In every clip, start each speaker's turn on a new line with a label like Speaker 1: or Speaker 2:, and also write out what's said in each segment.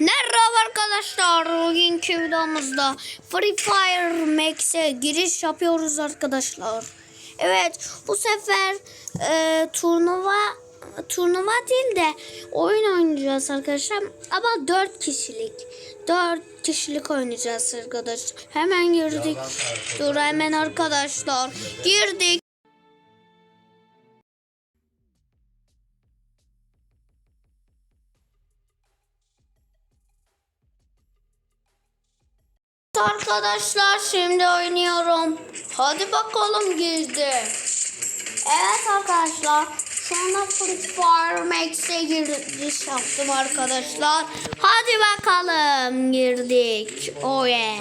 Speaker 1: Merhaba arkadaşlar. Bugünkü videomuzda Free Fire Max'e giriş yapıyoruz arkadaşlar. Evet bu sefer e, turnuva turnuva değil de oyun oynayacağız arkadaşlar. Ama 4 kişilik. 4 kişilik oynayacağız arkadaşlar. Hemen girdik. Dur hemen arkadaşlar. Girdik. Arkadaşlar şimdi oynuyorum. Hadi bakalım girdi. Evet arkadaşlar. Şu anda Free Fire Max'e giriş yaptım arkadaşlar. Hadi bakalım girdik. Oh yeah.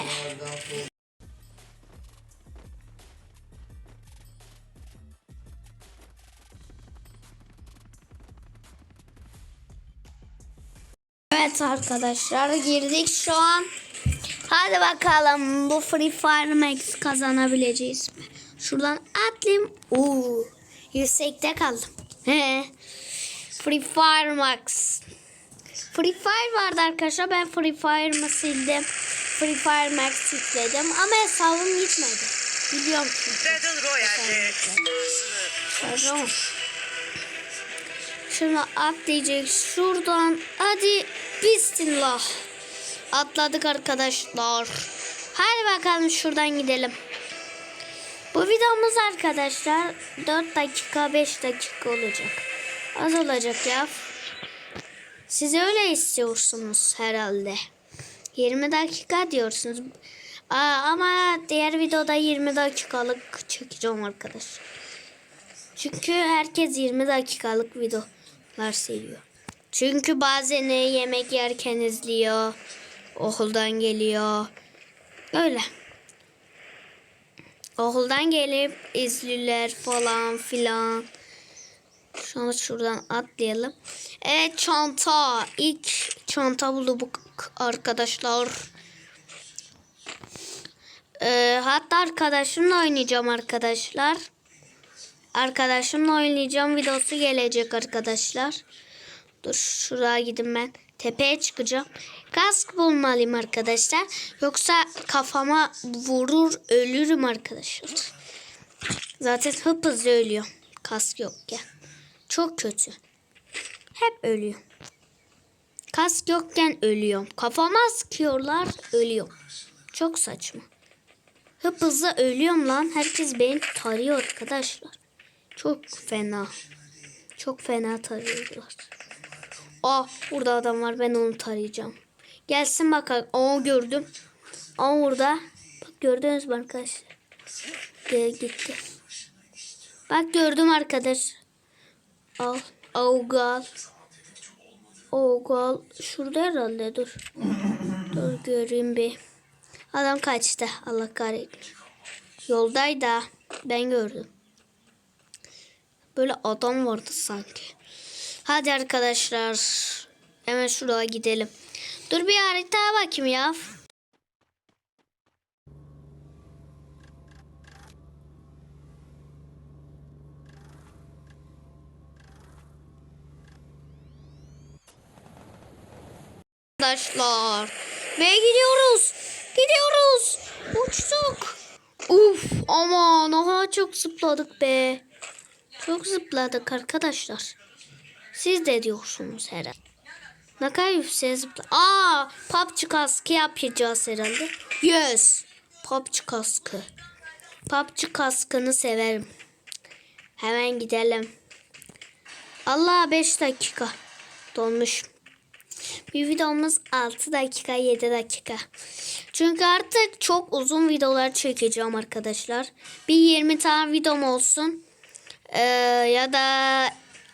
Speaker 1: Evet arkadaşlar girdik şu an. Hadi bakalım bu Free Fire Max kazanabileceğiz mi? Şuradan atlayayım. Oo, yüksekte kaldım. He. Free Fire Max. Free Fire vardı arkadaşlar. Ben Free Fire'ımı sildim. Free Fire Max yükledim. Ama hesabım gitmedi. Biliyorum çünkü.
Speaker 2: Battle Royale'de
Speaker 1: Tamam. Şimdi atlayacak şuradan. Hadi bismillah. Atladık arkadaşlar. Hadi bakalım şuradan gidelim. Bu videomuz arkadaşlar 4 dakika 5 dakika olacak. Az olacak ya. Siz öyle istiyorsunuz herhalde. 20 dakika diyorsunuz. Aa, ama diğer videoda 20 dakikalık çekeceğim arkadaşlar. Çünkü herkes 20 dakikalık videolar seviyor. Çünkü bazen yemek yerken izliyor. Okuldan geliyor. Öyle. Okuldan gelip izliyorlar falan filan. Şu an şuradan atlayalım. Evet çanta. İlk çanta bulduk arkadaşlar. Ee, hatta arkadaşımla oynayacağım arkadaşlar. Arkadaşımla oynayacağım videosu gelecek arkadaşlar. Dur şuraya gidin ben. Tepeye çıkacağım. Kask bulmalıyım arkadaşlar. Yoksa kafama vurur ölürüm arkadaşlar. Zaten hıp hızlı ölüyor. Kask yokken. Çok kötü. Hep ölüyor. Kask yokken ölüyorum. Kafama sıkıyorlar ölüyorum. Çok saçma. Hıp hızlı ölüyorum lan. Herkes beni tarıyor arkadaşlar. Çok fena. Çok fena tarıyorlar. Aa burada adam var. Ben onu tarayacağım. Gelsin bakalım. Aa gördüm. Aa orada. Bak gördünüz mü arkadaşlar? Gel gitti. Bak gördüm arkadaş. Al. Augal. Augal. Şurada herhalde dur. Dur göreyim bir. Adam kaçtı. Allah kahretsin. Yoldaydı. Ben gördüm. Böyle adam vardı sanki. Hadi arkadaşlar. Hemen şuraya gidelim. Dur bir haritaya bakayım ya. Arkadaşlar. Ve gidiyoruz. Gidiyoruz. Uçtuk. Uf aman aha çok zıpladık be. Çok zıpladık arkadaşlar. Siz de diyorsunuz herhalde. Ne kadar yüksek zıpla. Aa, PUBG kaskı yapacağız herhalde. Yes. PUBG kaskı. PUBG kaskını severim. Hemen gidelim. Allah 5 dakika. Donmuş. Bir videomuz 6 dakika 7 dakika. Çünkü artık çok uzun videolar çekeceğim arkadaşlar. Bir 20 tane videom olsun. Ee, ya da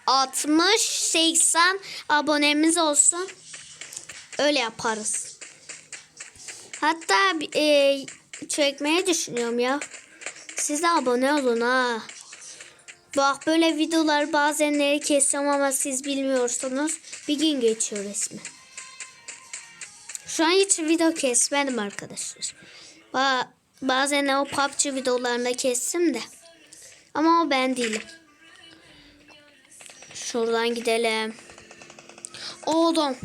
Speaker 1: 60-80 abonemiz olsun. Öyle yaparız. Hatta e, çekmeyi düşünüyorum ya. Siz de abone olun ha. Bak böyle videolar bazenleri kesiyorum ama siz bilmiyorsunuz. Bir gün geçiyor resmen. Şu an hiç video kesmedim arkadaşlar. Ba bazen o PUBG videolarında kestim de. Ama o ben değilim. Şuradan gidelim. O adam.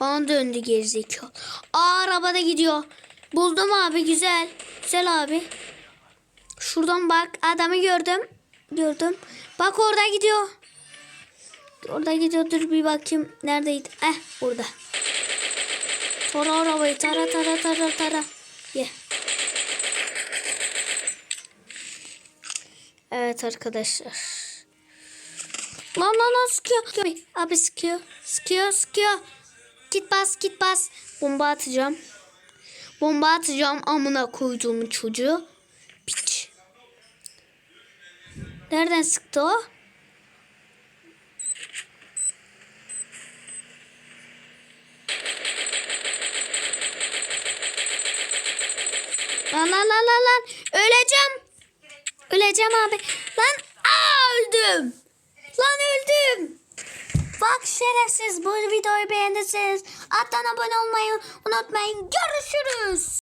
Speaker 1: Bana döndü gerizekalı. Aa arabada gidiyor. Buldum abi güzel. Güzel abi. Şuradan bak adamı gördüm. Gördüm. Bak orada gidiyor. Orada gidiyor. Dur bir bakayım. Neredeydi? Eh burada. Tara arabayı. Tara tara tara tara. Ye. Evet arkadaşlar. Lan lan lan sıkıyor. Abi sıkıyor. Sıkıyor sıkıyor. Git bas git bas. Bomba atacağım. Bomba atacağım amına koyduğumun çocuğu. Piç. Nereden sıktı o? Lan lan lan lan lan. Öleceğim. Öleceğim abi. Lan aa öldüm. Lan öldüm. Bak şerefsiz bu videoyu beğendiyseniz alttan abone olmayı unutmayın. Görüşürüz.